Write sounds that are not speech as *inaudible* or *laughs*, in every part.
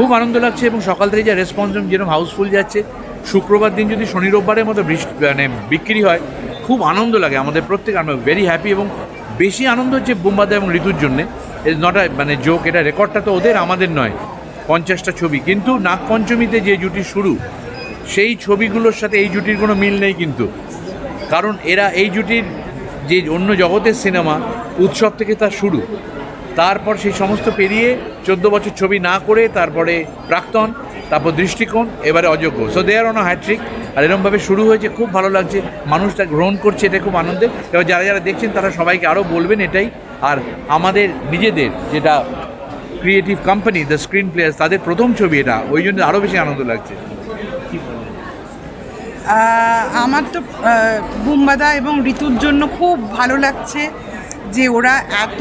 খুব আনন্দ লাগছে এবং সকাল থেকে যা রেসপন্স যেরকম হাউসফুল যাচ্ছে, শুক্রবার দিন যদি শনি রোববারের মতো বৃষ্টি মানে বিক্রি হয়, খুব আনন্দ লাগে আমাদের প্রত্যেক, আমরা ভেরি হ্যাপি এবং বেশি আনন্দ হচ্ছে বোম্বাদা এবং ঋতুর জন্যে। ইজ নট মানে জোক এটা রেকর্ডটা তো ওদের, আমাদের নয়, পঞ্চাশটা ছবি। কিন্তু নাগপঞ্চমীতে যে জুটি শুরু, সেই ছবিগুলোর সাথে এই জুটির কোনো মিল নেই কিন্তু। কারণ এরা এই জুটির যে অন্য জগতের সিনেমা, উৎসব থেকে তার শুরু। তারপর সেই সমস্ত পেরিয়ে চোদ্দ বছর ছবি না করে তারপরে প্রাক্তন, তারপর দৃষ্টিকোণ, এবারে অযোগ্য। So they are on hattrick আর এরমভাবে শুরু হয়েছে, খুব ভালো লাগছে। মানুষ তা গ্রহণ করছে, এটা খুব আনন্দের এবার যারা যারা দেখছেন, তারা সবাইকে আরও বলবেন এটাই। আর আমাদের নিজেদের যেটা creative company the screen players তাদের প্রথম ছবি এটা। ওই জন্য আরও বেশি আনন্দ লাগছে। আমার তো বুম্বাদা এবং ঋতুর জন্য খুব ভালো লাগছে। যে ওরা এত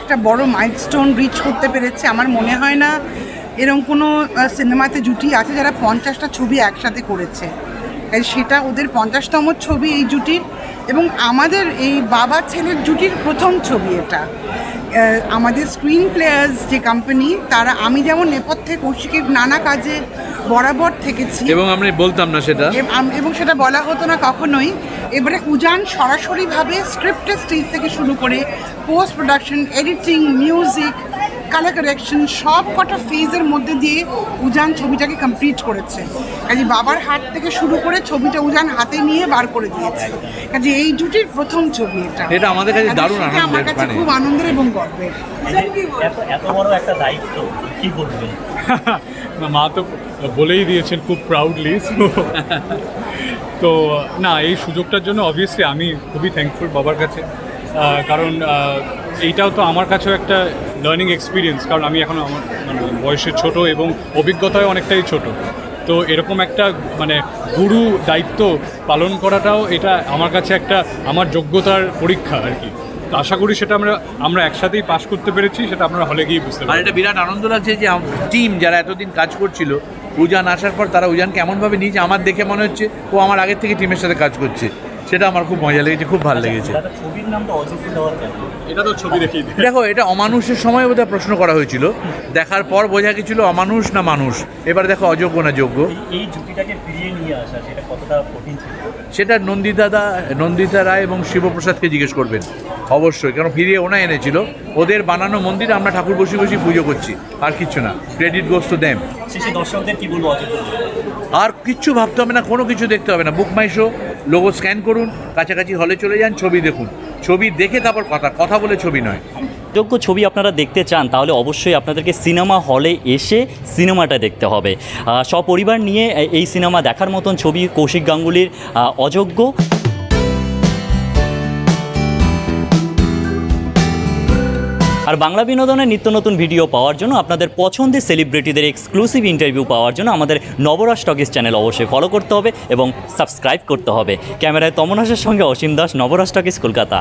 একটা বড় মাইলস্টোন রিচ করতে পেরেছে, আমার মনে হয় না এরকম কোনো সিনেমাতে জুটি আছে যারা পঞ্চাশটা ছবি একসাথে করেছে। সেটা ওদের পঞ্চাশতম ছবি এই জুটির এবং আমাদের এই বাবা ছেলের জুটির প্রথম ছবি এটা। আমাদের স্ক্রিন প্লেয়ার্স যে কোম্পানি তারা আমি যেমন নেপথ্যে কৌশিকের নানা কাজে বরাবর থেকেছি। এবং আমরা বলতাম না সেটা। এবং সেটা বলা হতো না কখনোই। এবারে উজান সরাসরিভাবে স্ক্রিপ্টের স্টেজ থেকে শুরু করে post production editing music colour correction সব কটা ফেজের মধ্যে দিয়ে উজান ছবিটাকে কমপ্লিট করেছে। কাজে বাবার হাত থেকে শুরু করে ছবিটা উজান হাতে নিয়ে বার করে দিয়েছে। কাজে এই জুটির প্রথম ছবি এটা। এটা আমাদের কাছে দারুণ সেটা আমার কাছে মানে। খুব আনন্দের এবং গর্বের। এত এত বড় একটা দায়িত্ব কি বলবেন? না, *laughs* মা তো বলেই দিয়েছেন খুব প্রাউডলি *laughs* তো না এই সুযোগটার জন্য অবভিয়াসলি আমি খুবই থ্যাঙ্কফুল বাবার কাছে। কারণ এইটাও তো আমার কাছেও একটা লার্নিং এক্সপিরিয়েন্স কারণ আমি এখন আমার মানে বয়সে ছোট এবং অভিজ্ঞতায় অনেকটাই ছোট। তো এরকম একটা মানে গুরু দায়িত্ব পালন করাটাও এটা আমার কাছে একটা, আমার যোগ্যতার পরীক্ষা আর কি। আশা করি সেটা আমরা আমরা একসাথেই পাশ করতে পেরেছি, সেটা আপনারা হলে গিয়ে বুঝতে আর এটা বিরাট আনন্দ লাগছে যে টিম যারা এতদিন কাজ করছিল, উজান আসার পর তারা উজানকে এমনভাবে নিয়েছে, আমার দেখে মনে হচ্ছে ও আমার আগের থেকে টিমের সাথে কাজ করছে। সেটা আমার খুব মজা লেগেছে খুব ভালো লেগেছে। ছবির নামটা অযোগ্য দেওয়ার এটা তো ছবি দেখি দেখো এটা অমানুষের সময় বোধহয় প্রশ্ন করা হয়েছিল। দেখার পর বোঝা গেছিল অমানুষ না মানুষ। এবার দেখো অযোগ্য না যোগ্য। এই- ঝুঁকিটাকে ফিরিয়ে নিয়ে আসা সেটা কতটা কঠিন ছিল? সেটা নন্দিদাদা নন্দিতা রায় এবং শিবপ্রসাদকে জিজ্ঞেস করবেন। অবশ্যই কারণ ফিরিয়ে ওনা এনেছিল। ওদের বানানো মন্দিরে আমরা ঠাকুর বসে বসে পুজো করছি আর কিচ্ছু না। ক্রেডিট গোস টু দেম শেষে দর্শকদের কি বলব আর কিচ্ছু ভাবতে হবে না কোনো কিছু দেখতে হবে না। Book my show logo scan করুন কাছাকাছি হলে চলে যান ছবি দেখুন। ছবি দেখে তারপর কথা কথা বলে ছবি নয়। যোগ্য ছবি আপনারা দেখতে চান তাহলে অবশ্যই আপনাদেরকে সিনেমা হলে এসে সিনেমাটা দেখতে হবে। সপরিবার নিয়ে এই সিনেমা দেখার মতন ছবি কৌশিক গাঙ্গুলির অযোগ্য। আর বাংলা বিনোদনের নিত্য নতুন ভিডিও পাওয়ার জন্য আপনাদের পছন্দের সেলিব্রিটিদের এক্সক্লুসিভ ইন্টারভিউ পাওয়ার জন্য আমাদের নবরাজ টকিস চ্যানেল অবশ্যই ফলো করতে হবে এবং সাবস্ক্রাইব করতে হবে। ক্যামেরায় তমন হাসের সঙ্গে অসীম দাস, নবরাজ টকিস কলকাতা।